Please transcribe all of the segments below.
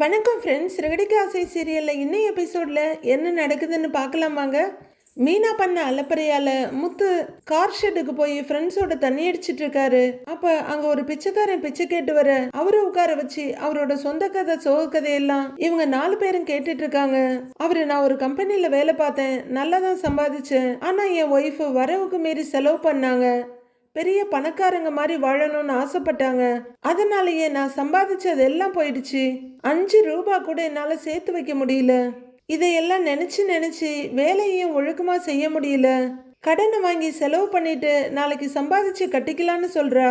வணக்கம் ஃப்ரெண்ட்ஸ் ரெகடிக்கு ஆசை சீரியலில் இன்னும் எபிசோடில் என்ன நடக்குதுன்னு பார்க்கலாமாங்க மீனா பண்ண அலப்பறையால் முத்து கார் ஷெட்டுக்கு போய் ஃப்ரெண்ட்ஸோட தண்ணி அடிச்சிட்டு இருக்காரு. அப்போ அங்கே ஒரு பிச்சைக்காரன் பிச்சை கேட்டு வர அவரை உட்கார வச்சு அவரோட சொந்த கதை சோக கதையெல்லாம் இவங்க நாலு பேரும் கேட்டுட்டு இருக்காங்க. அவரு நான் ஒரு கம்பெனியில் வேலை பார்த்தேன். நல்லா தான் சம்பாதிச்சேன். ஆனால் என் ஒய்ஃபு வரவுக்கு மீறி செலவு பண்ணாங்க. பெரிய பணக்காரங்க மாதிரி வாழணும்னு ஆசைப்பட்டாங்க. அதனாலயே நான் சம்பாதிச்சது எல்லாம் போயிடுச்சு. அஞ்சு ரூபா கூட என்னால் சேர்த்து வைக்க முடியல. இதையெல்லாம் நினச்சி நினச்சி வேலையையும் ஒழுக்கமாக செய்ய முடியல. கடனை வாங்கி செலவு பண்ணிட்டு நாளைக்கு சம்பாதிச்சு கட்டிக்கலான்னு சொல்கிறா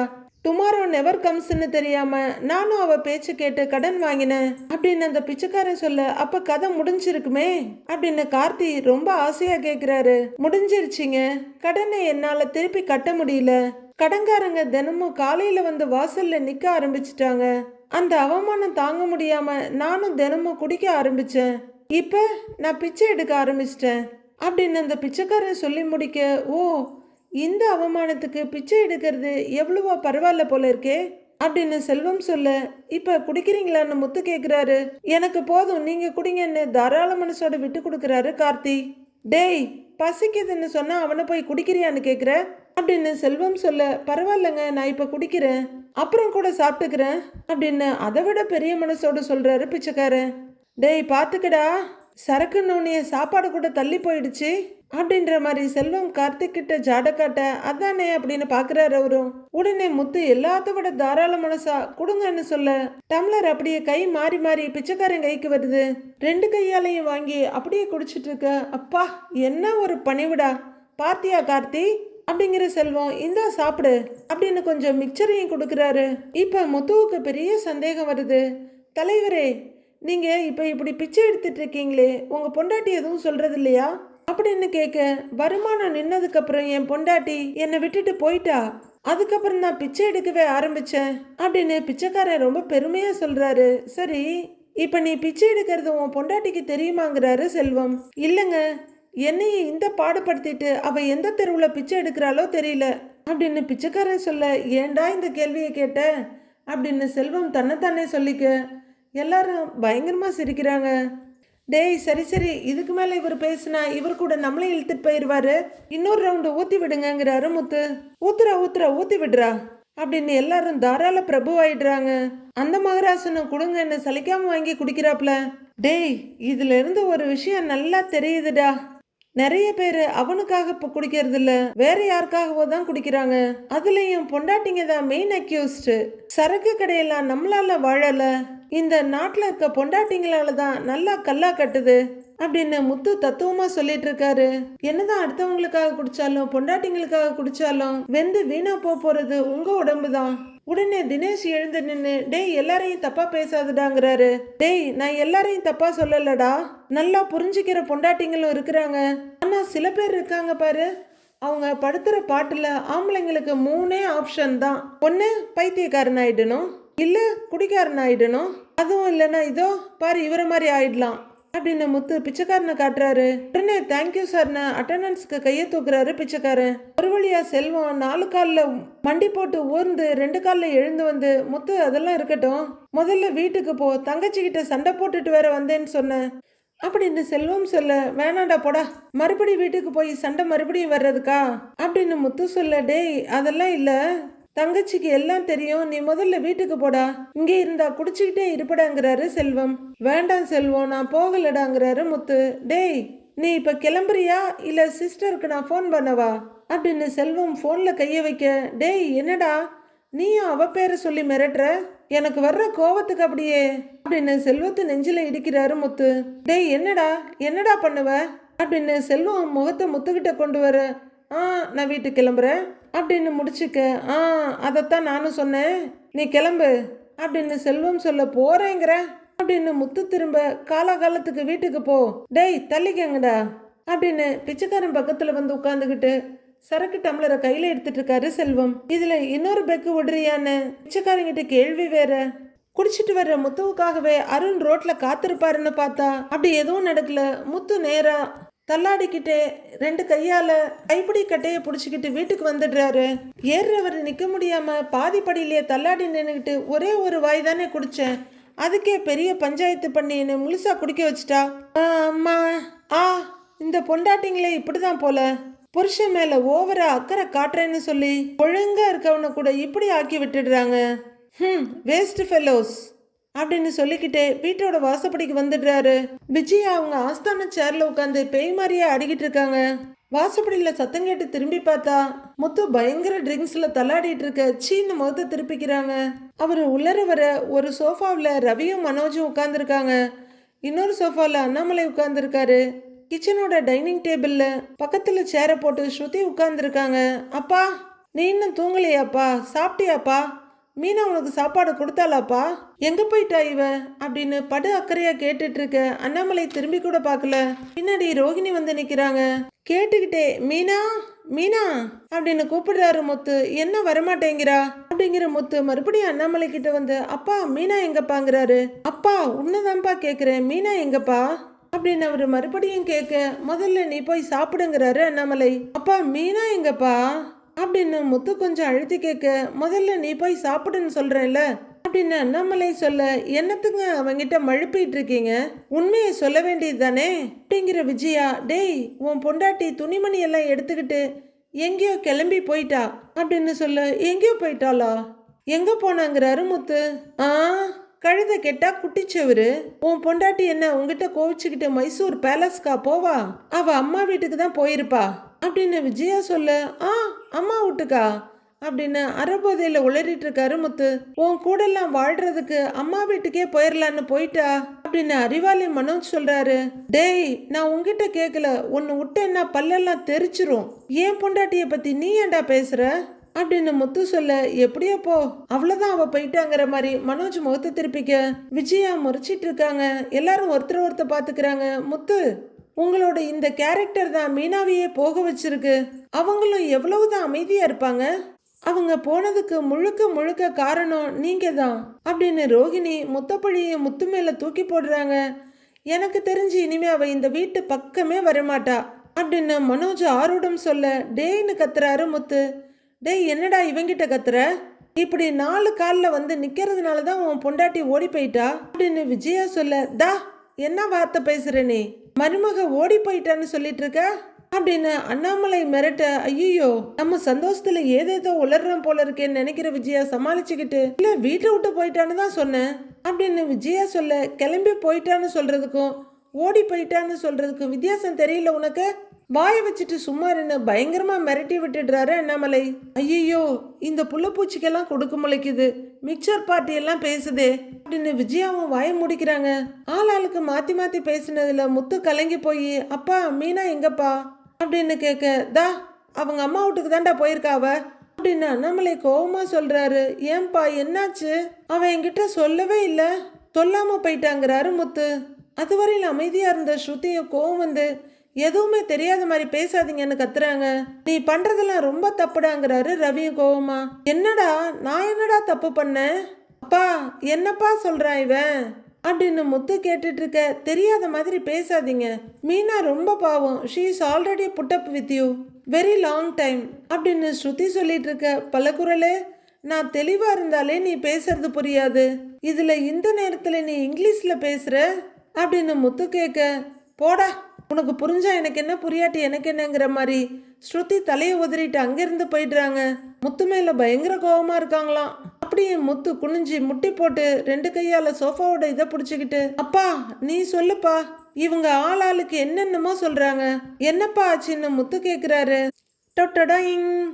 டுமாரோ நெவர் கம்ஸ்னு தெரியாம நானும் அவ பேச்சு கேட்டு கடன் வாங்கினேன் அப்படின்னு அந்த பிச்சைக்காரன் சொல்ல அப்ப கதை முடிஞ்சிருக்குமே? அப்படின்னு கார்த்தி ரொம்ப ஆசையா கேக்குறாரு. முடிஞ்சிருச்சிங்க. கடனை என்னால திருப்பி கட்ட முடியல. கடன்காரங்க தினமும் காலையில வந்து வாசல்ல நிக்க ஆரம்பிச்சிட்டாங்க. அந்த அவமானம் தாங்க முடியாம நானும் தினமும் குடிக்க ஆரம்பிச்சேன். இப்ப நான் பிச்சை எடுக்க ஆரம்பிச்சிட்டேன். அப்படின்னு அந்த பிச்சைக்காரன் சொல்லி முடிக்க ஓ இந்த அவமானத்துக்கு பிச்சை எடுக்கிறது எவ்வளவோ பரவாயில்ல போல இருக்கே. அப்படின்னு செல்வம் சொல்ல இப்ப குடிக்கிறீங்களான்னு முத்து கேக்குறாரு. எனக்கு போதும் நீங்க குடிங்கன்னு தாராள மனசோட விட்டு கொடுக்கறாரு கார்த்தி. டேய் பசிக்குதுன்னு சொன்னா அவனை போய் குடிக்கிறியான்னு கேக்குற? அப்படின்னு செல்வம் சொல்ல பரவாயில்லங்க நான் இப்ப குடிக்கிறேன். அப்புறம் கூட சாப்பிட்டுக்கிறேன். அப்படின்னு அதை விட பெரிய மனசோட சொல்றாரு பிச்சைக்காரன். டேய் பாத்துக்கடா. சரக்கு நோனிய சாப்பாடு கூட தள்ளி போயிடுச்சு. அப்படின்ற மாதிரி செல்வம் கார்த்திக் கிட்ட ஜாட காட்ட அதானே அப்படின்னு பாக்குறாரு அவரும் உடனே முத்து எல்லாத்த விட தாராள மனசா கொடுங்கன்னு சொல்ல. டம்ளர் அப்படியே கை மாறி மாறி பிச்சைக்காரன் கைக்கு வருது. ரெண்டு கையாலையும் வாங்கி அப்படியே குடிச்சிட்டு இருக்க அப்பா என்ன ஒரு பணிவிடா. பார்த்தியா கார்த்தி? அப்படிங்கிற செல்வம் இந்தா சாப்பிடு அப்படின்னு கொஞ்சம் மிக்சரையும் கொடுக்குறாரு. இப்ப முத்துவுக்கு பெரிய சந்தேகம் வருது. தலைவரே நீங்கள் இப்போ இப்படி பிச்சை எடுத்துட்டு இருக்கீங்களே உங்கள் பொண்டாட்டி எதுவும் சொல்கிறது இல்லையா அப்படின்னு கேட்க? வருமானம் நின்னதுக்கப்புறம் என் பொண்டாட்டி என்னை விட்டுட்டு போயிட்டா? அதுக்கப்புறம் நான் பிச்சை எடுக்கவே ஆரம்பித்தேன் அப்படின்னு பிச்சைக்காரன் ரொம்ப பெருமையாக சொல்கிறாரு சரி இப்போ நீ பிச்சை எடுக்கிறது உன் பொண்டாட்டிக்கு தெரியுமாங்கிறாரு செல்வம். இல்லைங்க என்னையை இந்த பாடுபடுத்திட்டு அவள் எந்த தெருவில் பிச்சை எடுக்கிறாளோ தெரியல அப்படின்னு பிச்சைக்காரன் சொல்ல ஏன்டா இந்த கேள்வியை கேட்ட? அப்படின்னு செல்வம் தன்னைத்தானே சொல்லிக்க எல்லாரும் பயங்கரமாக சிரிக்கிறாங்க. டேய் சரி சரி இதுக்கு மேலே இவர் பேசினா இவர் கூட நம்மளே இழுத்துட்டு போயிடுவாரு இன்னொரு ரவுண்டு ஊற்றி விடுங்கங்கிறாரு முத்து. ஊத்துறா ஊத்துறா ஊற்றி விடுறா அப்படின்னு எல்லாரும் தாராள பிரபு ஆயிடுறாங்க அந்த மகராசனம் கொடுங்கன்னு சலிக்காம வாங்கி குடிக்கிறாப்ல. டேய் இதுல இருந்து ஒரு விஷயம் நல்லா தெரியுதுடா. நிறைய பேர் அவனுக்காக இப்போ குடிக்கிறது இல்ல வேற யாருக்காகவோ தான் குடிக்கிறாங்க. அதுலயும் பொண்டாட்டிங்க தான் மெயின் அக்யூஸ்டு சரக்கு கடையெல்லாம் நம்மளால வாழல. இந்த நாட்டில் இருக்க பொண்டாட்டிங்களால தான் நல்லா கல்லா கட்டுது அப்படின்னு முத்து தத்துவமா சொல்லிட்டு இருக்காரு. என்னதான் அடுத்தவங்களுக்காக குடிச்சாலும் பொண்டாட்டிங்களுக்காக குடிச்சாலும் வெந்து வீணா போறது உங்க உடம்பு தான் உடனே தினேஷ் எழுந்து நின்று டேய் எல்லாரையும் தப்பா பேசாதடாங்கிறாரு. டேய் நான் எல்லாரையும் தப்பா சொல்லலடா. நல்லா புரிஞ்சுக்கிற பொண்டாட்டிங்களும் இருக்கிறாங்க. ஆனா சில பேர் இருக்காங்க பாரு. அவங்க படுத்துற பாட்டுல ஆம்பளைங்களுக்கு மூணே ஆப்ஷன் தான். ஒன்று பைத்தியக்காரன் ஆயிடணும் இல்லை குடிக்காரன் ஆயிடணும். அதுவும் இல்லைன்னா இதோ பாரு இவரை மாதிரி ஆயிடலாம். அப்படின்னு முத்து பிச்சைக்காரனை காட்டுறாரு. உடனே தேங்க்யூ சார்னு அட்டண்டன்ஸ்க்கு கையை தூக்குறாரு பிச்சைக்காரன். ஒரு வழியா செல்வம் நாலு காலில் மண்டி போட்டு ஊர்ந்து ரெண்டு காலில் எழுந்து வந்து முத்து அதெல்லாம் இருக்கட்டும். முதல்ல வீட்டுக்கு போ தங்கச்சி கிட்ட சண்டை போட்டுட்டு வேற வந்தேன்னு சொன்னேன் அப்படின்னு செல்வம் சொல்ல வேணாண்டா போடா. மறுபடி வீட்டுக்கு போய் சண்டை மறுபடியும் வர்றதுக்கா? அப்படின்னு முத்து சொல்ல டேய் அதெல்லாம் இல்லை. தங்கச்சிக்கு எல்லாம் தெரியும். நீ முதல்ல வீட்டுக்கு போடா. இங்கே இருந்தா குடிச்சுக்கிட்டே இருப்படாங்கிறாரு செல்வம். வேண்டாம் செல்வம் நான் போகலடாங்கிறாரு முத்து. டேய் நீ இப்ப கிளம்புறியா? இல்ல சிஸ்டருக்கு நான் ஃபோன் பண்ணவா? அப்படின்னு செல்வம் ஃபோன்ல கைய வைக்க. டேய் என்னடா? நீயும் அவ பேரை சொல்லி மிரட்டுற? எனக்கு வர்ற கோவத்துக்கு அப்படியே. அப்படின்னு செல்வத்து நெஞ்சில இடிக்கிறாரு முத்து. டேய் என்னடா? என்னடா பண்ணுவ? அப்படின்னு செல்வம் முகத்தை முத்துக்கிட்ட கொண்டு வர. ஆ நான் வீட்டுக்கு கிளம்புறேன். அப்படின்னு முடிச்சுக்க. ஆ அதைத்தான் நானும் சொன்னேன். நீ கிளம்பு. அப்படின்னு செல்வம் சொல்ல போறேங்கிற. அப்படின்னு முத்து திரும்ப காலாகாலத்துக்கு வீட்டுக்கு போ. டேய் தள்ளிக்கங்கடா. அப்படின்னு பிச்சைக்காரன் பக்கத்தில் வந்து உட்காந்துக்கிட்டு சரக்கு டம்ளரை கையில் எடுத்துட்டு இருக்காரு செல்வம். இதில் இன்னொரு பெக்கு விடுறியான்னு பிச்சைக்காரங்கிட்ட கேள்வி வேற. குடிச்சிட்டு வர்ற முத்துவுக்காகவே அருண் ரோட்ல காத்திருப்பாருன்னு பார்த்தா அப்படி எதுவும் நடக்கல. முத்து நேரா தள்ளாடிக்கிட்டே ரெண்டு கையால கைப்பிடி கட்டையை பிடிச்சிக்கிட்டு வீட்டுக்கு வந்துடுறாரு. ஏறுறவர் நிக்க முடியாம பாதி படியிலேயே தள்ளாடி நின்றுக்கிட்டு ஒரே ஒரு வாய் தானே குடிச்சேன். அதுக்கே பெரிய பஞ்சாயத்து பண்ணி என்னை முழுசா குடிக்க வச்சுட்டா. அம்மா ஆ இந்த பொண்டாட்டிங்களே இப்படிதான் போல. புருஷன் மேல ஓவரா அக்கறை காட்டுறேன்னு சொல்லி ஒழுங்கா இருக்கவனை கூட இப்படி ஆக்கி விட்டுடுறாங்க. ஹம் வேஸ்ட் ஃபெல்லோஸ் அப்படின்னு சொல்லிக்கிட்டே வீட்டோட வாசப்படிக்கு வந்துடுறாரு. விஜய் அவங்க ஆஸ்தான சேர்ல உட்காந்து பேய் மாதிரியே ஆடிக்கிட்டு இருக்காங்க. வாசப்படியில் சத்தம் கேட்டு திரும்பி பார்த்தா முத்து பயங்கர ட்ரிங்க்ஸில் தள்ளாடிட்டு இருக்க சீன்னு முகத்தை திருப்பிக்கிறாங்க. அவர் உள்ளர வர ஒரு சோஃபாவில் ரவியும் மனோஜும் உட்காந்துருக்காங்க இன்னொரு சோஃபாவில் அண்ணாமலை உட்காந்துருக்காரு கிச்சனோட டைனிங் டேபிளில் பக்கத்தில் சேரை போட்டு ஸ்ருதி உட்காந்துருக்காங்க அப்பா நீ இன்னும் தூங்கலையாப்பா? சாப்பிட்டியாப்பா? மீனா உனக்கு சாப்பாடு கொடுத்தாளாப்பா? எங்க போயிட்டா இவ? அப்படின்னு படு அக்கறையா கேட்டுட்டு இருக்க அண்ணாமலை திரும்பி கூட பார்க்கல. பின்னாடி ரோகிணி வந்து நிக்கிறாங்க. கேட்டுக்கிட்டே மீனா மீனா அப்படின்னு கூப்பிடுறாரு முத்து. என்ன வரமாட்டேங்கிறா? அப்படிங்கிற முத்து மறுபடியும் அண்ணாமலை கிட்ட வந்து அப்பா மீனா எங்கப்பாங்கிறாரு? அப்பா உன்னதான்ப்பா கேக்குறேன். மீனா எங்கப்பா? அப்படின்னு அவர் மறுபடியும் கேட்க முதல்ல நீ போய் சாப்பிடுங்கிறாரு அண்ணாமலை. அப்பா மீனா எங்கப்பா? அப்படின்னு முத்து கொஞ்சம் அழுத்தி கேட்க முதல்ல நீ போய் சாப்பிடுன்னு சொல்கிறேன்ல அப்படின்னு அண்ணாமலை சொல்ல என்னத்துங்க அவங்கிட்ட மழுப்பிட்டு இருக்கீங்க? உண்மையை சொல்ல வேண்டியது தானே? அப்படிங்கிற விஜயா டேய் உன் பொண்டாட்டி துணிமணி எல்லாம் எடுத்துக்கிட்டு எங்கேயோ கிளம்பி போயிட்டா? அப்படின்னு சொல்ல எங்கேயோ போயிட்டாளா? எங்க போனாங்கிறாரு முத்து? ஆ கழுத கெட்டா குட்டிச்சவரு. உன் பொண்டாட்டி என்ன உங்ககிட்ட கோவிச்சுக்கிட்டு மைசூர் பேலஸ்க்கா போவா? அவ அம்மா வீட்டுக்கு தான் போயிருப்பா. அப்படின்னு விஜயா சொல்ல ஆ அம்மா வீட்டுக்கா அப்படின்னு அறபோதையில் உளறிட்டு இருக்காரு முத்து. உன் கூடெல்லாம் வாழ்றதுக்கு அம்மா வீட்டுக்கே போயிடலான்னு போயிட்டா? அப்படின்னு அறிவாளி மனோஜ் சொல்றாரு. டேய் நான் உங்ககிட்ட கேட்கல உன்னை விட்டேன்னா பல்லெல்லாம் தெரிச்சிரும்? ஏன் பொண்டாட்டிய பத்தி நீ ஏன்டா பேசுற? அப்படின்னு முத்து சொல்ல எப்படியோ போ. அவ்வளவுதான் அவ போயிட்டாங்கிற மாதிரி மனோஜ் முகத்தை திருப்பிக்க. விஜயா முறிச்சிட்டு இருக்காங்க. எல்லாரும் ஒருத்தர் ஒருத்தர் பாத்துக்கிறாங்க முத்து உங்களோட இந்த கேரக்டர் தான் மீனாவையே போக வச்சிருக்கு. அவங்களும் எவ்வளவுதான் அமைதியா இருப்பாங்க? அவங்க போனதுக்கு முழுக்க முழுக்க காரணம் நீங்க தான் அப்படின்னு ரோகிணி முத்தப்பழியை முத்து மேல தூக்கி போடுறாங்க. எனக்கு தெரிஞ்சு இனிமே அவ இந்த வீட்டு பக்கமே வரமாட்டா அப்படின்னு மனோஜ் ஆரூடம் சொல்ல டேய்னு கத்துறாரு முத்து. டேய் என்னடா இவங்கிட்ட கத்துற? இப்படி நாலு காலில் வந்து நிற்கிறதுனால தான் உன் பொண்டாட்டி ஓடி போயிட்டா அப்படின்னு விஜயா சொல்ல தா என்ன வார்த்தை பேசுற நீ? மருமக ஓடி போயிட்டான்னு சொல்லிட்டு இருக்க அப்படின்னு அண்ணாமலை மிரட்ட ஐயோ நம்ம சந்தோஷத்துல ஏதேதோ உளர்றோம் போல இருக்கேன்னு நினைக்கிற விஜயா சமாளிச்சுக்கிட்டு இல்ல வீட்டை விட்டு போயிட்டான்னு தான் சொன்னேன் அப்படின்னு விஜயா சொல்ல கிளம்பி போயிட்டான்னு சொல்றதுக்கும் ஓடி போயிட்டான்னு சொல்றதுக்கும் வித்தியாசம் தெரியல உனக்கு? வாயை வச்சுட்டு சும்மா என்ன பயங்கரமாக மிரட்டி விட்டுடுறாரு அண்ணாமலை. ஐயோ இந்த புள்ளப்பூச்சிக்கெல்லாம் கொடுக்க முளைக்குது. மிக்சர் பார்ட்டி எல்லாம் பேசுதே. அப்படின்னு விஜயாவும் வாயை முடிக்கிறாங்க. ஆள் ஆளுக்கு மாற்றி மாற்றி பேசினதில் முத்து கலங்கி போய் அப்பா மீனா எங்கப்பா? அப்படின்னு கேட்க தா அவங்க அம்மா வீட்டுக்கு தாண்டா போயிருக்காவ அப்படின்னு அண்ணாமலை கோபமாக சொல்கிறாரு ஏன்பா என்னாச்சு? அவன் என்கிட்ட சொல்லவே இல்லை. சொல்லாமல் போயிட்டாங்கிறாரு முத்து. அதுவரையில் அமைதியாக இருந்த ஸ்ருதிய கோவம் வந்து எதுவுமே தெரியாத மாதிரி பேசாதீங்கன்னு கத்துறாங்க. நீ பண்றதெல்லாம் ரொம்ப தப்புடாங்கிறாரு ரவியும் கோவமா. என்னடா நான் என்னடா தப்பு பண்ணேன்? அப்பா என்னப்பா சொல்றான் இவன்? அப்படின்னு முத்து கேட்டுட்டு இருக்க தெரியாத மாதிரி பேசாதீங்க. மீனா ரொம்ப பாவம். She is already put up with you very long time அப்படின்னு ஸ்ருதி சொல்லிட்டு இருக்க பல நான் தெளிவா இருந்தாலே நீ பேசுறது புரியாது. இதுல இந்த நேரத்துல நீ இங்கிலீஷ்ல பேசுற? அப்படின்னு முத்து கேட்க போடா உனக்கு புரிஞ்சா எனக்கு என்ன புரியாட்டி எனக்கு என்னங்கிற மாதிரி. ஸ்ருதி தலையை உதறிட்டு அங்கிருந்து போயிடுறாங்க. முத்து மேலே பயங்கர கோவமா இருக்காங்களாம். அப்படியே முத்து குனிஞ்சு முட்டி போட்டு ரெண்டு கையால சோஃபாவோட இதை பிடிச்சிக்கிட்டு அப்பா நீ சொல்லுப்பா. இவங்க ஆள் ஆளுக்கு என்னென்னமோ சொல்றாங்க. என்னப்பா ஆச்சுன்னு முத்து கேக்குறாரு. டொட்டடாயிங்.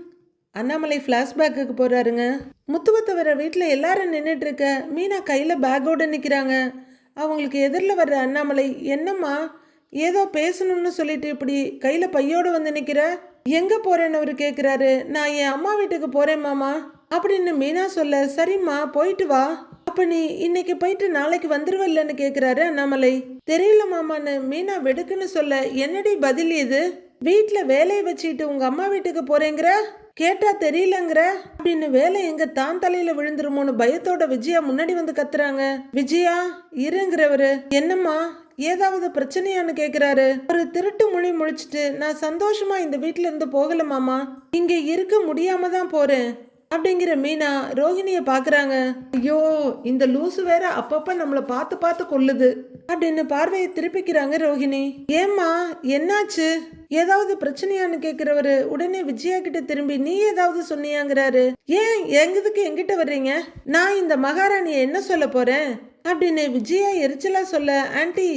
அண்ணாமலை ஃப்ளாஷ்பேக்குக்கு போறாருங்க. முத்துவை தவிர வீட்டில் எல்லாரும் நின்றுட்டு இருக்க மீனா கையில் பேக்கோடு நிற்கிறாங்க அவங்களுக்கு எதிரில் வர்ற அண்ணாமலை என்னம்மா? ஏதோ பேசணும்னு சொல்லிட்டு இப்படி கையில் பையோடு வந்து நிற்கிற எங்கே போகிறேன்னு அவர் கேட்குறாரு நான் என் அம்மா வீட்டுக்கு போகிறேன் மாமா. அப்படின்னு மீனா சொல்ல சரிம்மா போயிட்டு வா. அப்போ நீ இன்னைக்கு போயிட்டு நாளைக்கு வந்துருவல்லன்னு கேட்குறாரு அண்ணாமலை. தெரியல மாமான்னு மீனா வெடுக்குன்னு சொல்ல என்னடி பதில் இது? வீட்டில் வேலையை வச்சுக்கிட்டு உங்கள் அம்மா வீட்டுக்கு போகிறேங்கிற கேட்டா தெரியலங்கிற? அப்படின்னு வேலை எங்க தான் தலையில விழுந்துருமோன்னு பயத்தோட விஜயா முன்னாடி வந்து கத்துறாங்க. விஜயா இருங்கிறவரு. என்னம்மா ஏதாவது பிரச்சனையான்னு கேக்குறாரு. ஒரு திருட்டு மொழி முழிச்சிட்டு நான் சந்தோஷமா இந்த வீட்டுல இருந்து போகல மாமா. இங்க இருக்க முடியாம தான் போறேன். அப்படிங்கிற மீனா ரோஹிணிய பாக்குறாங்க. ஐயோ இந்த லூசு வேற அப்பப்ப நம்மள பார்த்து பார்த்து கொல்லுது. அப்படின்னு பார்வையை திருப்பிக்கிறாங்க ரோஹிணி ஏம்மா என்னாச்சு? ஏதாவது பிரச்சனையான்னு கேக்குறவரு உடனே விஜயா கிட்ட திரும்பி நீ ஏதாவது சொன்னியாங்கிறாரு. ஏன் எங்கதுக்கு எங்கிட்ட வர்றீங்க? நான் இந்த மகாராணியை என்ன சொல்ல போறேன்? அப்படின்னு விஜயா எரிச்சலாக சொல்ல ஆண்டி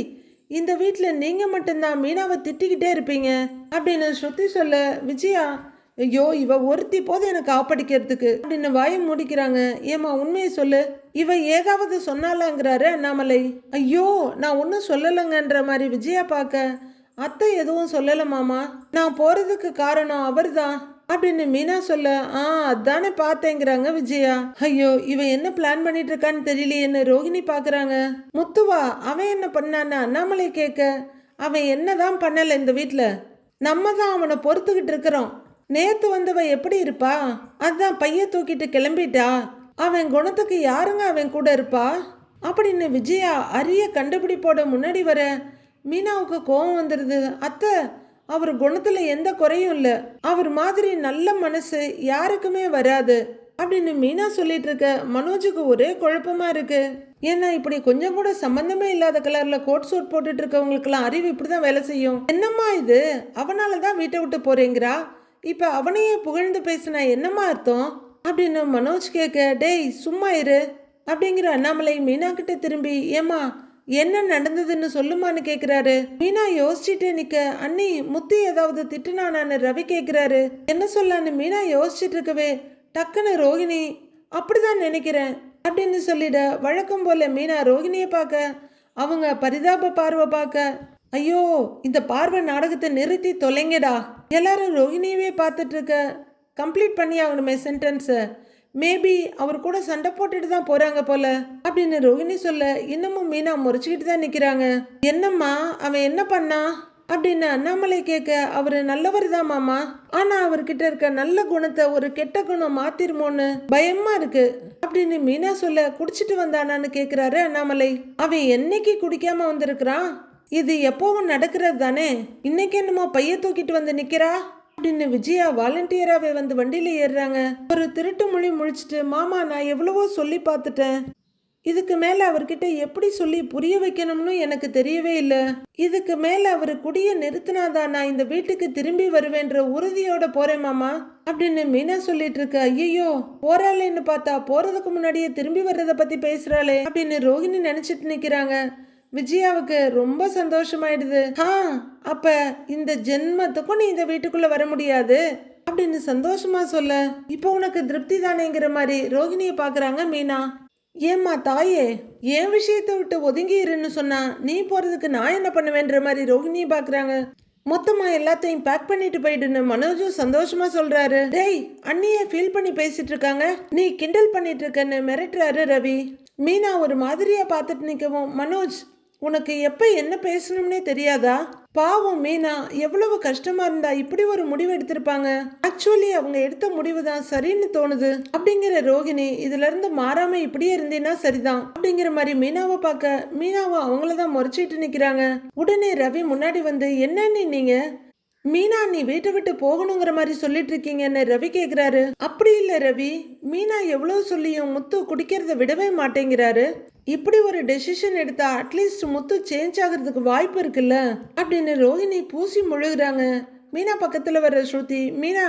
இந்த வீட்டில் நீங்கள் மட்டும்தான் மீனாவை திட்டிக்கிட்டே இருப்பீங்க அப்படின்னு ஸ்ருதி சொல்ல விஜயா ஐயோ இவ ஒருத்தி போது எனக்கு ஆப்படிக்கிறதுக்கு அப்படின்னு வாயை முடிக்கிறாங்க. ஏமா உண்மையை சொல்லு. இவ ஏதாவது சொன்னாலாங்கிறாரு அண்ணாமலை. ஐயோ நான் ஒன்றும் சொல்லலைங்கன்ற மாதிரி விஜயா பார்க்க அத்தை எதுவும் சொல்லலை மாமா. நான் போகிறதுக்கு காரணம் அவர் தான் அப்படின்னு மீனா சொல்ல ஆ அதானே பார்த்தேங்கிறாங்க விஜயா. ஐயோ இவ என்ன பிளான் பண்ணிட்டு இருக்கான்னு தெரியலையேன்னு ரோஹிணி பாக்குறாங்க முத்துவா அவன் என்ன பண்ணானா அண்ணாமலை கேட்க அவன் என்னதான் பண்ணல இந்த வீட்டில் நம்ம தான் அவனை பொறுத்துக்கிட்டு இருக்கிறோம். நேத்து வந்தவ எப்படி இருப்பா? அதான் பைய தூக்கிட்டு கிளம்பிட்டா. அவன் குணத்துக்கு யாருங்க அவன் கூட இருப்பா? அப்படின்னு விஜயா அரிய கண்டுபிடிப்போட முன்னாடி வர மீனாவுக்கு கோவம் வந்துடுது அத்தை அவர் குணத்துல எந்த குறையும் இல்லை. அவர் மாதிரி நல்ல மனசு யாருக்குமே வராது. அப்படின்னு மீனா சொல்லிட்டு இருக்க மனோஜுக்கு ஒரே குழப்பமா இருக்கு. ஏன்னா இப்படி கொஞ்சம் கூட சம்பந்தமே இல்லாத கலர்ல கோட் சூட் போட்டுட்டு இருக்கவங்களுக்கெல்லாம் அறிவு இப்படிதான் வேலை செய்யும். என்னம்மா இது? அவனால தான் வீட்டை விட்டு போறேங்கிறா? இப்ப அவனையே புகழ்ந்து பேசினா என்னம்மா அர்த்தம்? அப்படின்னு மனோஜ் கேட்க டேய் சும்மா இரு. அப்படிங்கிற அண்ணாமலை மீனா கிட்ட திரும்பி ஏமா என்ன நடந்ததுன்னு சொல்லுமான்னு கேக்குறாரு. மீனா யோசிச்சுட்டே நிக்க. அண்ணி முத்தி ஏதாவது திட்டுனானான்னு ரவி கேக்குறாரு. என்ன சொல்லான்னு மீனா யோசிச்சுட்டு இருக்கவே டக்குன்னு ரோகிணி அப்படிதான் நினைக்கிறேன் அப்படின்னு சொல்லிட வழக்கம் போல மீனா ரோஹிணியை பார்க்க அவங்க பரிதாப பார்வை பார்க்க ஐயோ இந்த பார்வை நாடகத்தை நிறுத்தி தொலைங்கடா. எல்லாரும் ரோஹிணியவே பார்த்துட்டு இருக்க கம்ப்ளீட் பண்ணி ஆகணுமே சென்டென்ஸை. மேபி அவர் கூட சண்டை போட்டுட்டு தான் போறாங்க போல. அப்படின்னு ரோஹிணி சொல்ல இன்னமும் மீனா முறைச்சிக்கிட்டு தான் நிக்கிறாங்க. என்னம்மா அவன் என்ன பண்ணா? அப்படின்னு அண்ணாமலை கேட்க அவர் நல்லவர் தான் மாமா. ஆனா அவர்கிட்ட இருக்க நல்ல குணத்தை ஒரு கெட்ட குணம் மாத்திருமோன்னு பயமா இருக்கு. அப்படின்னு மீனா சொல்ல குடிச்சிட்டு வந்தானான்னு கேக்குறாரு அண்ணாமலை. அவன் என்னைக்கு குடிக்காம வந்திருக்கிறான்? இது எப்பவும் நடக்கிறது தானே? இன்னைக்கு என்னமோ பைய தூக்கிட்டு வந்து நிக்கிறா? அப்படின்னு விஜயா வாலண்டியராகவே வந்து வண்டியில் ஏறுறாங்க. ஒரு திருட்டு மொழி முழிச்சிட்டு மாமா நான் எவ்வளவோ சொல்லி பார்த்துட்டேன். இதுக்கு மேலே அவர்கிட்ட எப்படி சொல்லி புரிய வைக்கணும்னு எனக்கு தெரியவே இல்லை. இதுக்கு மேலே அவர் குடிய நிறுத்தினாதான் நான் இந்த வீட்டுக்கு திரும்பி வருவேன்ற உறுதியோட போறேன் மாமா அப்படின்னு மீனா சொல்லிட்டு இருக்க. ஐயோ போறாளேன்னு பார்த்தா போறதுக்கு முன்னாடியே திரும்பி வர்றதை பத்தி பேசுறாளே அப்படின்னு ரோஹிணி நினைச்சிட்டு நிற்கிறாங்க விஜயாவுக்கு ரொம்ப சந்தோஷமாயிடுது. ஆ அப்ப இந்த ஜென்மத்துக்கும் நீ இந்த வீட்டுக்குள்ள வர முடியாது? அப்படின்னு சந்தோஷமா சொல்ல இப்போ உனக்கு திருப்தி தானேங்கிற மாதிரி ரோகிணியை பாக்குறாங்க மீனா. ஏம்மா தாயே என் விஷயத்தை விட்டு ஒதுங்கி இருன்னு சொன்னா நீ போறதுக்கு நான் என்ன பண்ணுவேன்ற மாதிரி ரோகிணியை பாக்குறாங்க? மொத்தமா எல்லாத்தையும் பேக் பண்ணிட்டு போயிடுன்னு மனோஜும் சந்தோஷமா சொல்றாரு. டேய் அண்ணிய ஃபீல் பண்ணி பேசிட்டு இருக்காங்க. நீ கிண்டல் பண்ணிட்டு இருக்கன்னு மிரட்டுறாரு ரவி. மீனா ஒரு மாதிரியா பார்த்துட்டு நிற்கவும் மனோஜ் உனக்கு எப்ப என்ன பேசணும்னே தெரியாதா? பாவம் மீனா எவ்வளவு கஷ்டமா இருந்தா இப்படி ஒரு முடிவு எடுத்திருப்பாங்க? ஆக்சுவலி அவங்க எடுத்த முடிவு தான் சரின்னு தோணுது. அப்படிங்கிற ரோகிணி இதுல இருந்து மாறாம இப்படியே இருந்தீன்னா சரிதான். அப்படிங்கிற மாதிரி மீனாவை பார்க்க மீனாவை அவங்கள தான் முறைச்சிட்டு நிக்கிறாங்க. உடனே ரவி முன்னாடி வந்து என்னன்னு நீங்க? மீனா நீ வீட்டை விட்டு போகணுங்கிற மாதிரி சொல்லிட்டு இருக்கீங்கன்னு ரவி கேக்குறாரு. அப்படி இல்ல ரவி மீனா எவ்வளவு சொல்லியும் முத்து குடிக்கிறத விடவே மாட்டேங்கிறாரு. இப்படி ஒரு டெசிஷன் எடுத்தா அட்லீஸ்ட் முத்து சேஞ்ச் ஆகிறதுக்கு வாய்ப்பு இருக்குல்ல? அப்படின்னு ரோஹிணி பூசி முழுகிறாங்க. மீனா பக்கத்தில் வர்ற ஸ்ருதி மீனா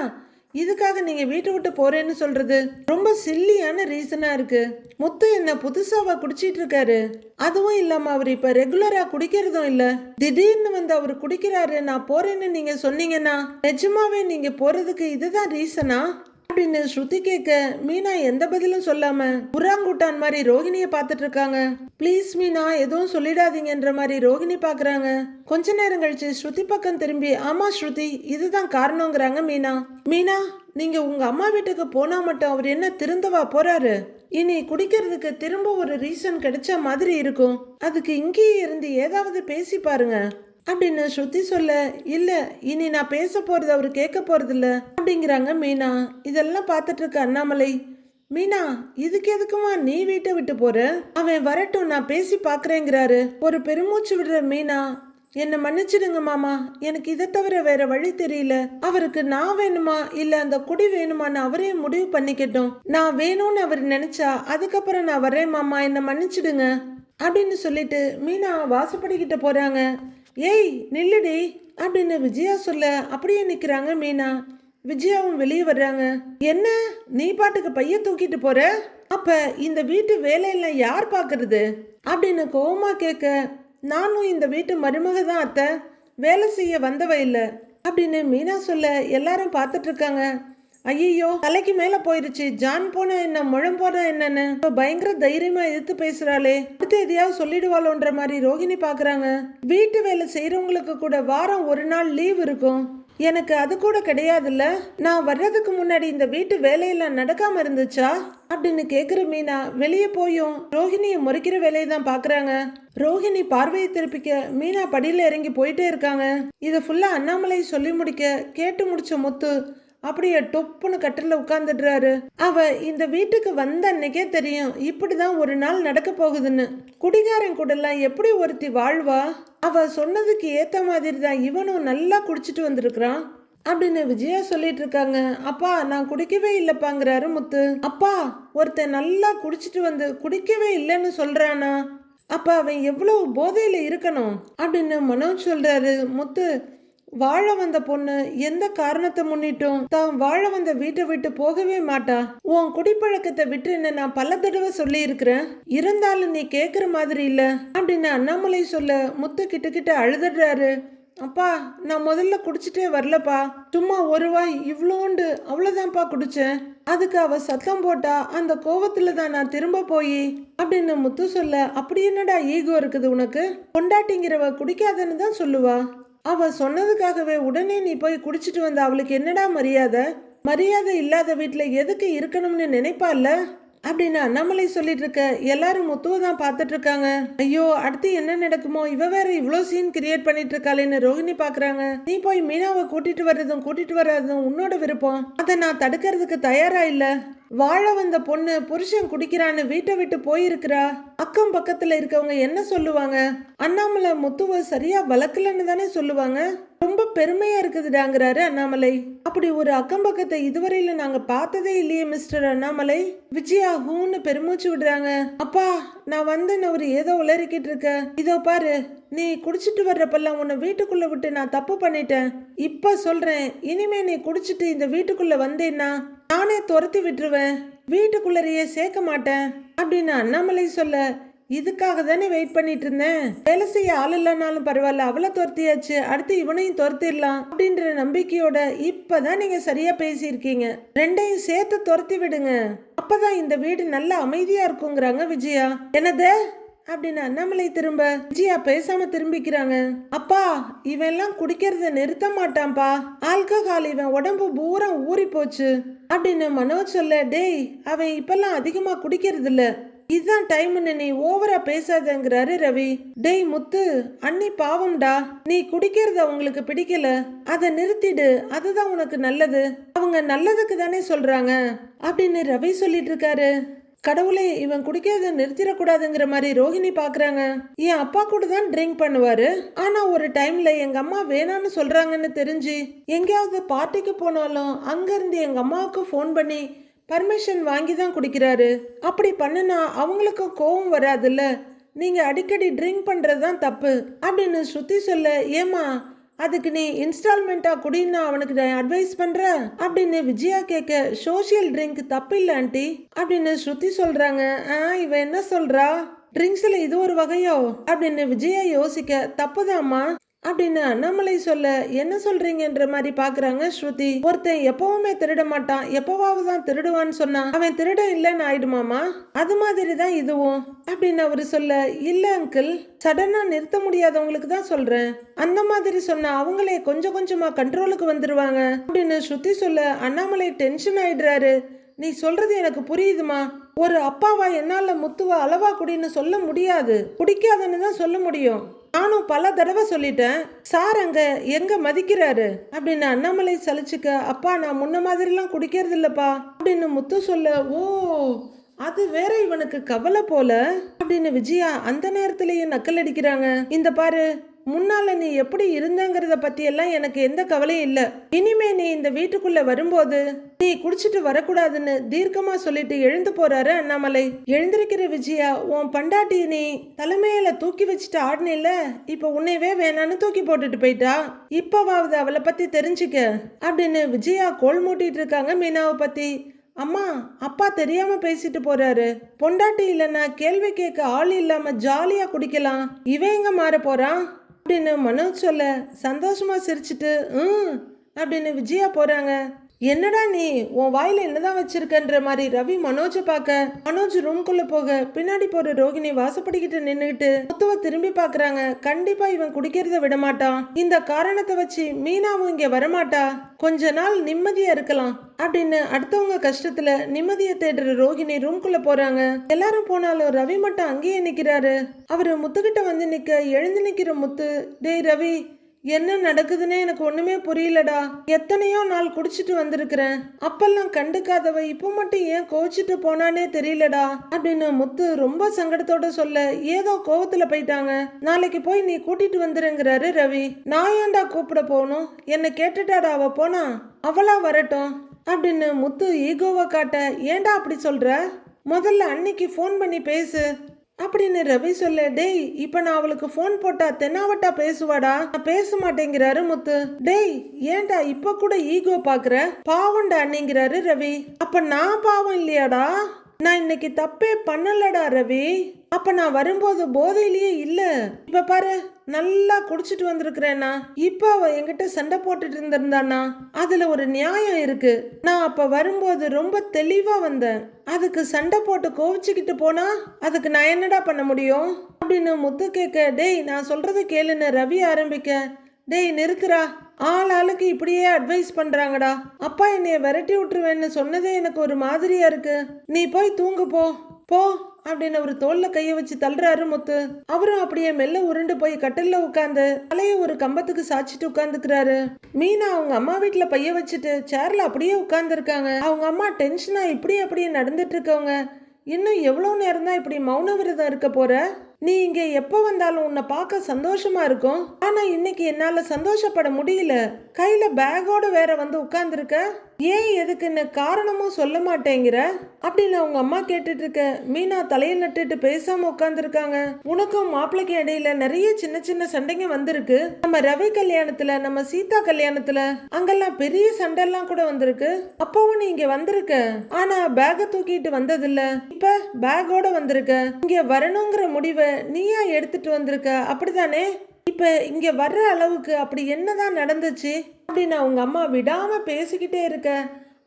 இதுக்காக நீங்கள் வீட்டை விட்டு போகிறேன்னு சொல்கிறது ரொம்ப சில்லியான ரீசனாக இருக்குது முத்து என்ன புதுசாவா குடிச்சிட்டு இருக்காரு. அதுவும் இல்லாமல் அவர் இப்போ ரெகுலராக குடிக்கிறதும் இல்லை. திடீர்னு வந்து அவர் குடிக்கிறாரு நான் போகிறேன்னு நீங்கள் சொன்னீங்கன்னா நிஜமாவே நீங்கள் போகிறதுக்கு இதுதான் ரீசனா அப்படின்னு ஸ்ருதி கேட்க மீனா எந்த பதிலும் சொல்லாம புறாங்குட்டான் மாதிரி ரோகிணிய பார்த்துட்டு இருக்காங்க. ப்ளீஸ் மீனா எதுவும் சொல்லிடாதீங்கன்ற மாதிரி ரோகிணி பாக்குறாங்க. கொஞ்ச நேரம் கழிச்சு ஸ்ருதி பக்கம் திரும்பி ஆமா ஸ்ருதி இதுதான் காரணங்கிறாங்க மீனா. மீனா நீங்க உங்க அம்மா வீட்டுக்கு போனா மட்டும் அவர் என்ன திருந்தவா போறாரு? இனி குடிக்கிறதுக்கு திரும்ப ஒரு ரீசன் கிடைச்ச மாதிரி இருக்கும். அதுக்கு இங்கேயே இருந்து ஏதாவது பேசி பாருங்க. அப்படின்னு ஸ்ருதி சொல்ல இல்லை இனி நான் பேச போகிறது அவர் கேட்க போகிறதில்ல அப்படிங்கிறாங்க மீனா. இதெல்லாம் பார்த்துட்டு இருக்க அண்ணாமலை மீனா இதுக்கு எதுக்குமா நீ வீட்டை விட்டு போற? அவன் வரட்டும் நான் பேசி பார்க்குறேங்கிறாரு. ஒரு பெருமூச்சு விடுற மீனா என்னை மன்னிச்சிடுங்க மாமா எனக்கு இதை தவிர வேற வழி தெரியல. அவருக்கு நான் வேணுமா? இல்ல அந்த குடி வேணுமான்னு அவரே முடிவு பண்ணிக்கட்டும். நான் வேணும்னு அவர் நினைச்சா அதுக்கப்புறம் நான் வரேன் மாமா என்னை மன்னிச்சிடுங்க அப்படின்னு சொல்லிட்டு மீனா வாசப்படிக்கிட்ட போறாங்க. ஏய் நில்லுடி அப்படின்னு விஜயா சொல்ல அப்படியே நிற்கிறாங்க மீனா. விஜயாவும் வெளியே வர்றாங்க. என்ன? நீ பாட்டுக்கு பைய தூக்கிட்டு போற? அப்ப இந்த வீட்டு வேலையெல்லாம் யார் பாக்குறது? அப்படின்னு கோவமா கேட்க நானும் இந்த வீட்டு மருமக தான் அத்தை. வேலை செய்ய வந்தவ இல்லை. அப்படின்னு மீனா சொல்ல எல்லாரும் பார்த்துட்டு இருக்காங்க. ஐயோ தலைக்கு மேல போயிருச்சு. ஜான் போனா என்ன முழம் போன என்னன்னு? பயங்கர தைரியமா எதிர்த்து பேசுறாளே. அடுத்து எதையாவது சொல்லிடுவாளோன்ற மாதிரி ரோஹிணி பாக்குறாங்க. வீட்டு வேலை செய்யறவங்களுக்கு கூட வாரம் ஒரு நாள் லீவ் இருக்கும். எனக்கு அது கூட கிடையாதுல்ல. நான் வர்றதுக்கு முன்னாடி இந்த வீட்டு வேலையெல்லாம் நடக்காம இருந்துச்சா? அப்படின்னு கேக்குற மீனா வெளியே போயும். ரோஹிணியை முறைக்கிற வேலையை தான் பாக்குறாங்க. ரோஹிணி பார்வையை திருப்பிக்க மீனா படியில இறங்கி போயிட்டே இருக்காங்க. இதை ஃபுல்லா அண்ணாமலை சொல்லி முடிக்க கேட்டு முடிச்ச முத்து அப்படியே டொப்புன்னு கட்டில உட்காந்துடுறாரு அவ இந்த வீட்டுக்கு வந்த அன்னைக்கே தெரியும் இப்படிதான் ஒரு நாள் நடக்க போகுதுன்னு. குடிகாரன் கூடலாம் எப்படி ஒருத்தி வாழ்வா? அவ சொன்னதுக்கு ஏத்த மாதிரி தான் இவனும் நல்லா குடிச்சிட்டு வந்திருக்கிறான். அப்படின்னு விஜயா சொல்லிட்டு இருக்காங்க. அப்பா நான் குடிக்கவே இல்லப்பாங்கிறாரு முத்து. அப்பா ஒருத்தன் நல்லா குடிச்சிட்டு வந்து குடிக்கவே இல்லைன்னு சொல்றானா? அப்ப அவன் எவ்வளவு போதையில இருக்கணும்? அப்படின்னு மனோஜ் சொல்றாரு. முத்து வாழ வந்த பொண்ணு எந்த காரணத்தை முன்னிட்டும் தான் வாழ வந்த வீட்டை விட்டு போகவே மாட்டா? உன் குடிப்பழக்கத்தை விட்டுன்னு நான் பல தடவை சொல்லி இருக்கிறேன் இருந்தாலும் நீ கேக்குற மாதிரி இல்ல. அப்படின்னு அண்ணாமலை சொல்ல முத்து கிட்ட கிட்ட அழுதுடுறாரு. அப்பா நான் முதல்ல குடிச்சிட்டே வரலப்பா. சும்மா ஒரு வாய் இவ்வளோண்டு அவ்வளோதான்ப்பா குடிச்சேன். அதுக்கு அவ சத்தம் போட்டா அந்த கோவத்துல தான் நான் திரும்ப போய். அப்படின்னு முத்து சொல்ல அப்படி என்னடா ஈகோ இருக்குது உனக்கு? பொண்டாட்டிங்கிறவ குடிக்காதன்னு தான் சொல்லுவா. அவள் சொன்னதுக்காகவே உடனே நீ போய் குடிச்சிட்டு வந்த அவளுக்கு என்னடா மரியாதை? மரியாதை இல்லாத வீட்டில் எதுக்கு இருக்கணும்னு நினைப்பாள்ல? அப்படின்னா அண்ணாமலை சொல்லிட்டு இருக்க எல்லாரும் முத்துவை தான் பார்த்துட்டு இருக்காங்க ஐயோ அடுத்து என்ன நடக்குமோ? இவ வேற இவ்வளோ சீன் கிரியேட் பண்ணிட்டு இருக்காளேன்னு ரோஹிணி பாக்குறாங்க. நீ போய் மீனாவை கூட்டிட்டு வர்றதும் கூட்டிட்டு வர்றதும் உன்னோட விருப்பம். அதை நான் தடுக்கிறதுக்கு தயாரா இல்ல. வாழ வந்த பொண்ணு புருஷன் குடிக்கிறான்னு வீட்டை விட்டு போயிருக்கிறா. அக்கம் பக்கத்துல இருக்கவங்க என்ன சொல்லுவாங்க? அண்ணாமலை முத்துவை சரியா வளர்க்கலன்னு தானே சொல்லுவாங்க. ரொம்ப பெருமையா இருக்குதுடாங்கிறாரு அண்ணாமலை. அப்படி ஒரு அக்கம் பக்கத்தை இதுவரையில நாங்க பார்த்ததே இல்லையே மிஸ்டர் அண்ணாமலை. விஜயா ஹூன்னு பெருமூச்சு விடுறாங்க. அப்பா நான் வந்து அவர் ஏதோ உளறிக்கிட்டு இருக்க. இதோ பாரு நீ குடிச்சிட்டு வர்றப்பெல்லாம் உன்னை வீட்டுக்குள்ள விட்டு நான் தப்பு பண்ணிட்டேன். இப்ப சொல்றேன் இனிமே நீ குடிச்சிட்டு இந்த வீட்டுக்குள்ள வந்தேன்னா நானே துரத்தி விட்டுருவேன். வீட்டுக்குள்ளரையே சேர்க்க மாட்டேன் அப்படின்னு அண்ணாமலை சொல்ல இதுக்காக தானே வெயிட் பண்ணிட்டு இருந்தேன் வேலை செய்ய ஆள் இல்லைனாலும் பரவாயில்ல அவளை துரத்தியாச்சு அடுத்து இவனையும் துரத்திடலாம் அப்படின்ற நம்பிக்கையோட இப்பதான் நீங்க சரியா பேசியிருக்கீங்க. ரெண்டையும் சேர்த்து துரத்தி விடுங்க. அப்பதான் இந்த வீடு நல்லா அமைதியா இருக்குங்கிறாங்க விஜயா. என்னது? அப்படின்னு அண்ணாமலை திரும்ப விஜயா பேசாம திரும்பிக்கிறாங்க. அப்பா இவன் எல்லாம் குடிக்கிறத நிறுத்த மாட்டான்பா ஆல்கஹால் இவன் உடம்பு பூரா ஊறி போச்சு அப்படின்னு மனோஜ் சொல்ல டேய் அவன் இப்பெல்லாம் அதிகமா குடிக்கிறது இல்லை இதுதான் டைம்னு நீ ஓவரா பேசாதங்கிறாரு ரவி. டேய் முத்து அண்ணி பாவம்டா. நீ குடிக்கிறத உங்களுக்கு பிடிக்கல. அதை நிறுத்திடு. அதுதான் உனக்கு நல்லது. அவங்க நல்லதுக்கு தானே சொல்றாங்க. அப்படின்னு ரவி சொல்லிட்டு இருக்காரு. கடவுளே இவன் குடிக்கிறத நிறுத்திடக்கூடாதுங்கிற மாதிரி ரோஹிணி பாக்குறாங்க. என் அப்பா கூட தான் ட்ரிங்க் பண்ணுவாரு. ஆனா ஒரு டைம்ல எங்க அம்மா வேணான்னு சொல்றாங்கன்னு தெரிஞ்சு எங்கேயாவது பார்ட்டிக்கு போனாலும் அங்க இருந்து எங்க அம்மாவுக்கு ஃபோன் பண்ணி பர்மிஷன் வாங்கி தான் குடிக்கிறாரு. அப்படி பண்ணுனா அவங்களுக்கும் கோவம் வராதுல்ல. நீங்கள் அடிக்கடி ட்ரிங்க் பண்ணுறது தான் தப்பு. அப்படின்னு ஸ்ருதி சொல்ல ஏமா அதுக்கு நீ இன்ஸ்டால்மெண்ட்டாக குடின்னா அவனுக்கு நான் அட்வைஸ் பண்ணுறேன் அப்படின்னு விஜயா கேட்க சோஷியல் ட்ரிங்க் தப்பு இல்லை ஆண்டி. அப்படின்னு ஸ்ருதி சொல்கிறாங்க ஆ இவன் என்ன சொல்கிறா ட்ரிங்க்ஸில் இது ஒரு வகையோ? அப்படின்னு விஜயா யோசிக்க தப்புதாம்மா. அப்படின்னு அண்ணாமலை சொல்ல என்ன சொல்றீங்கன்ற மாதிரி பாக்குறாங்க ஸ்ருதி. ஒருத்தன் எப்பவுமே திருட மாட்டான். எப்பவாவது தான் திருடுவான்னு சொன்னா அவன் திருட இல்லைன்னு ஆயிடுமாமா? அது மாதிரி தான் இதுவும். அப்படின்னு அவரு சொல்ல இல்ல அங்கிள் சடனா நிறுத்த முடியாதவங்களுக்கு தான் சொல்றேன். அந்த மாதிரி சொன்னா அவங்களே கொஞ்சம் கொஞ்சமா கண்ட்ரோலுக்கு வந்துருவாங்க. அப்படின்னு ஸ்ருதி சொல்ல அண்ணாமலை டென்ஷன் ஆயிடுறாரு. நீ சொல்றது எனக்கு புரியுதுமா? ஒரு அப்பாவா என்னால முத்துவ அளவா குடின்னு சொல்ல முடியாது. குடிக்காதன்னு தான் சொல்ல முடியும். நானும் பல தடவை சொல்லிட்டேன் சார் அங்க எங்க மதிக்கிறாரு? அப்படின்னு அண்ணாமலை சலிச்சுக்க அப்பா நான் முன்ன மாதிரிலாம் குடிக்கிறது இல்லப்பா அப்படின்னு முத்து சொல்ல ஓ அது வேற இவனுக்கு கவலை போல. அப்படின்னு விஜயா அந்த நேரத்திலேயே நக்கல் அடிக்கிறாங்க. இந்த பாரு முன்னால் நீ எப்படி இருந்தங்கிறத பற்றியெல்லாம் எனக்கு எந்த கவலையும் இல்லை. இனிமே நீ இந்த வீட்டுக்குள்ளே வரும்போது நீ குடிச்சிட்டு வரக்கூடாதுன்னு தீர்க்கமாக சொல்லிட்டு எழுந்து போகிறாரு அண்ணாமலை. எழுந்திருக்கிற விஜயா உன் பண்டாட்டி நீ தலைமையில தூக்கி வச்சுட்டு ஆடினில்ல இப்போ உன்னையவே வேணான்னு தூக்கி போட்டுட்டு போயிட்டா? இப்போவாவது அவளை பற்றி தெரிஞ்சுக்க அப்படின்னு விஜயா கோல் மூட்டிட்டு இருக்காங்க மீனாவை பற்றி அம்மா அப்பா தெரியாம பேசிட்டு போறாரு. பொண்டாட்டி இல்லைன்னா கேள்வி கேட்க ஆள் இல்லாம ஜாலியா குடிக்கலாம். இவன் எங்க மாற போறான்? அப்படின்னு மனோஜ் சொல்ல சந்தோஷமாக சிரிச்சிட்டு ம் அப்படின்னு விஜயா போகிறாங்க என்னடா நீ? உன் வாயில என்னதான் வச்சிருக்கன்ற மாதிரி ரவி மனோஜை பார்க்க மனோஜ் ரூம்குள்ள போக பின்னாடி போற ரோகிணி வாசப்படிக்கிட்டு நின்னுகிட்டு முத்துவ திரும்பி பாக்குறாங்க கண்டிப்பா இவன் குடிக்கிறத விட மாட்டான் இந்த காரணத்தை வச்சு மீனாவும் இங்க வரமாட்டா. கொஞ்ச நாள் நிம்மதியா இருக்கலாம் அப்படின்னு அடுத்தவங்க கஷ்டத்துல நிம்மதியை தேடுற ரோகிணி ரூம்குள்ள போறாங்க. எல்லாரும் போனாலும் ரவி மட்டும் அங்கேயே நிக்கிறாரு. அவரு முத்துக்கிட்ட வந்து நிக்க எழுந்து நிக்கிற முத்து டேய் ரவி என்ன நடக்குதுன்னே எனக்கு ஒண்ணுமே புரியலடா. எத்தனையோ நாள் குடிச்சிட்டு வந்திருக்கிறேன். அப்பெல்லாம் கண்டுக்காதவ இப்போ மட்டும் ஏன் கோவிச்சிட்டு போனானே தெரியலடா. அப்படின்னு முத்து ரொம்ப சங்கடத்தோட சொல்ல ஏதோ கோவத்துல போயிட்டாங்க. நாளைக்கு போய் நீ கூட்டிட்டு வந்துருங்கிறாரு ரவி. நான் ஏன்டா கூப்பிட போகணும்? என்ன கேட்டுட்டாடா அவ போனா? அவளா வரட்டும். அப்படின்னு முத்து ஈகோவை காட்ட ஏன்டா அப்படி சொல்ற? முதல்ல அன்னைக்கு ஃபோன் பண்ணி பேசு. அப்படின்னு ரவி சொல்ல டேய் இப்ப நான் அவளுக்கு ஃபோன் போட்டா தென்னாவட்டா பேசுவாடா? நான் பேச மாட்டேங்கிறாரு முத்து. டேய் ஏன்டா இப்ப கூட ஈகோ பாக்குற? பாவம்டா அண்ணிங்கிறாரு ரவி. அப்ப நான் பாவம் இல்லையாடா? நான் இன்னைக்கு தப்பே பண்ணலடா ரவி. அப்ப நான் வரும்போது போதையிலேயே இல்ல. இப்ப பாரு நல்லா குடிச்சிட்டு வந்திருக்கிறேன்னா இப்ப அவ என்கிட்ட சண்டை போட்டுட்டு இருந்திருந்தானா அதுல ஒரு நியாயம் இருக்கு. நான் அப்ப வரும்போது ரொம்ப தெளிவா வந்தேன். அதுக்கு சண்டை போட்டு கோவிச்சுக்கிட்டு போனா அதுக்கு நான் என்னடா பண்ண முடியும்? அப்படின்னு முத்து கேட்க டேய் நான் சொல்றதை கேளுன்னு ரவி ஆரம்பிக்க. டேய் நிறுத்துறா. ஆள் ஆளுக்கு இப்படியே அட்வைஸ் பண்றாங்கடா. அப்பா என்னைய விரட்டி விட்டுருவேன்னு சொன்னதே எனக்கு ஒரு மாதிரியா இருக்கு. நீ போய் தூங்கு போ. போ அப்படின்னு அவர் தோல்ல கைய வச்சு தள்ளுறாரு முத்து. அவரும் அப்படியே மெல்ல உருண்டு போய் கட்டில்ல உட்காந்து தலைய ஒரு கம்பத்துக்கு சாச்சிட்டு உட்காந்துக்கிறாரு மீனா அவங்க அம்மா வீட்டுல பைய வச்சுட்டு சேர்ல அப்படியே உட்காந்துருக்காங்க அவங்க அம்மா டென்ஷனா இப்படி அப்படியே நடந்துட்டு இருக்கவங்க. இன்னும் எவ்வளவு நேரம் தான் இப்படி மௌன விரதம் இருக்க போற? நீ இங்கே எப்போ வந்தாலும் உன்னை பார்க்க சந்தோஷமா இருக்கும். ஆனா இன்னைக்கு என்னால சந்தோஷப்பட முடியல. கையில பேக்கோட வேற வந்து உட்கார்ந்துருக்க. ஏன் எதுக்குன்னு காரணமும் சொல்ல மாட்டேங்கிற? அப்படின்னு அவங்க அம்மா கேட்டுட்டு இருக்க மீனா தலையை நட்டுட்டு பேசாம உட்காந்துருக்காங்க உனக்கும் மாப்பிள்ளைக்கு இடையில நிறைய சின்ன சின்ன சண்டைங்க வந்திருக்கு. நம்ம ரவி கல்யாணத்துல நம்ம சீதா கல்யாணத்துல அங்கெல்லாம் பெரிய சண்டைலாம் கூட வந்திருக்கு. அப்பவும் நீ இங்க வந்திருக்க. ஆனா பேக தூக்கிட்டு வந்ததில்ல. இப்ப பேக்கோட வந்திருக்க. இங்க வரணுங்கிற முடிவை நீயா எடுத்துட்டு வந்திருக்க. அப்படிதானே இப்போ இங்கே வர்ற அளவுக்கு அப்படி என்னதான் நடந்துச்சு? அப்படின்னு அவங்க அம்மா விடாமல் பேசிக்கிட்டே இருக்க.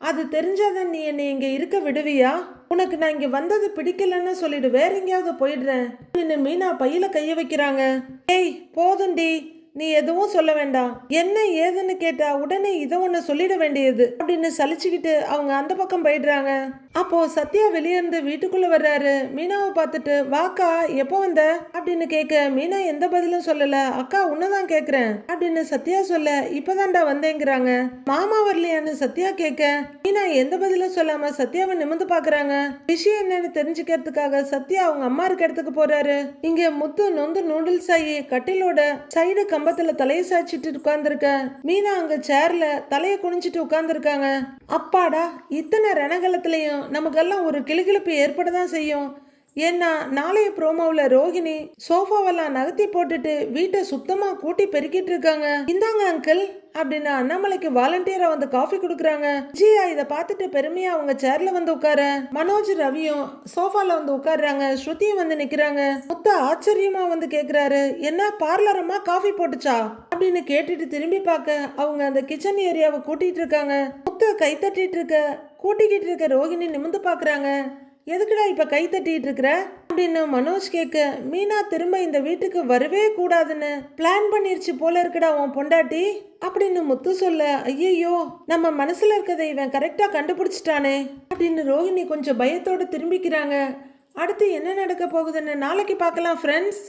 அது தெரிஞ்சாதான் நீ என்னை இங்கே இருக்க விடுவியா? உனக்கு நான் இங்கே வந்தது பிடிக்கலன்னு சொல்லிட்டு வேற எங்கேயாவது போயிடுறேன். அப்படின்னு மீனா பையில கைய வைக்கிறாங்க. ஏய் போதுண்டி நீ எதுவும் சொல்ல வேண்டாம். என்ன ஏதுன்னு கேட்டா உடனே இதை ஒன்று சொல்லிட வேண்டியது. அப்படின்னு சலிச்சுக்கிட்டு அவங்க அந்த பக்கம் போயிடுறாங்க. அப்போ சத்யா வெளியே இருந்து வீட்டுக்குள்ள வர்றாரு. மீனாவை பார்த்துட்டு வாக்கா எப்போ வந்த? அப்படின்னு கேட்க மீனா எந்த பதிலும் சொல்லல. அக்கா உன்னதான் கேக்குறேன். அப்படின்னு சத்யா சொல்ல இப்பதான்டா வந்தேங்கிறாங்க. மாமா வரலையான்னு சத்யா கேட்க மீனா எந்த பதிலும் சொல்லாம சத்யாவை நிமிந்து பாக்குறாங்க? விஷயம் என்னன்னு தெரிஞ்சுக்கிறதுக்காக சத்யா அவங்க அம்மா இருக்க இடத்துக்கு போறாரு. இங்க முத்து நொந்து நூடுல்ஸ் ஆகி கட்டிலோட சைடு கம்பத்துல தலையை சாய்ச்சிட்டு உட்கார்ந்துருக்க. மீனா அங்க சேர்ல தலையை குனிஞ்சிட்டு உட்கார்ந்துருக்காங்க. அப்பாடா இத்தனை ரணகலத்திலையும் நமக்கெல்லாம் ஒரு கிளுகிளுப்பு ஏற்பட தான் செய்யும். ஏன்னா நாளைய ப்ரோமோவில் ரோகிணி சோஃபாவெல்லாம் நகர்த்தி போட்டுட்டு வீட்டை சுத்தமாக கூட்டி பெருக்கிட்டு இருக்காங்க. இந்தாங்க அங்கிள் அப்படின்னு அண்ணாமலைக்கு வாலண்டியரா வந்து காஃபி கொடுக்குறாங்க. ஜியா இதை பார்த்துட்டு பெருமையா அவங்க சேர்ல வந்து உட்கார மனோஜ் ரவியும் சோஃபால வந்து உட்கார்றாங்க. ஸ்ருதியும் வந்து நிக்கிறாங்க. முத்த ஆச்சரியமா வந்து கேக்குறாரு. என்ன பார்லரமா காஃபி போட்டுச்சா? அப்படின்னு கேட்டுட்டு திரும்பி பார்க்க அவங்க அந்த கிச்சன் ஏரியாவை கூட்டிட்டு இருக்காங்க. முத்த கை தட்டிட்டு இருக்க கூட்டிக்கிட்டு இருக்க ரோகிணி நிமிந்து பாக்குறாங்க எதுக்குடா இப்போ கை தட்டிட்டு இருக்கிற? அப்படின்னு மனோஜ் கேட்க மீனா திரும்ப இந்த வீட்டுக்கு வரவே கூடாதுன்னு பிளான் பண்ணிருச்சு போல இருக்குடா உன் பொண்டாட்டி அப்படின்னு முத்து சொல்ல ஐயையோ நம்ம மனசுல இருக்கதை இவன் கரெக்டா கண்டுபிடிச்சிட்டானே அப்படின்னு ரோஹிணி கொஞ்சம் பயத்தோட திரும்பிக்கிறாங்க. அடுத்து என்ன நடக்க போகுதுன்னு நாளைக்கு பார்க்கலாம் ஃப்ரெண்ட்ஸ்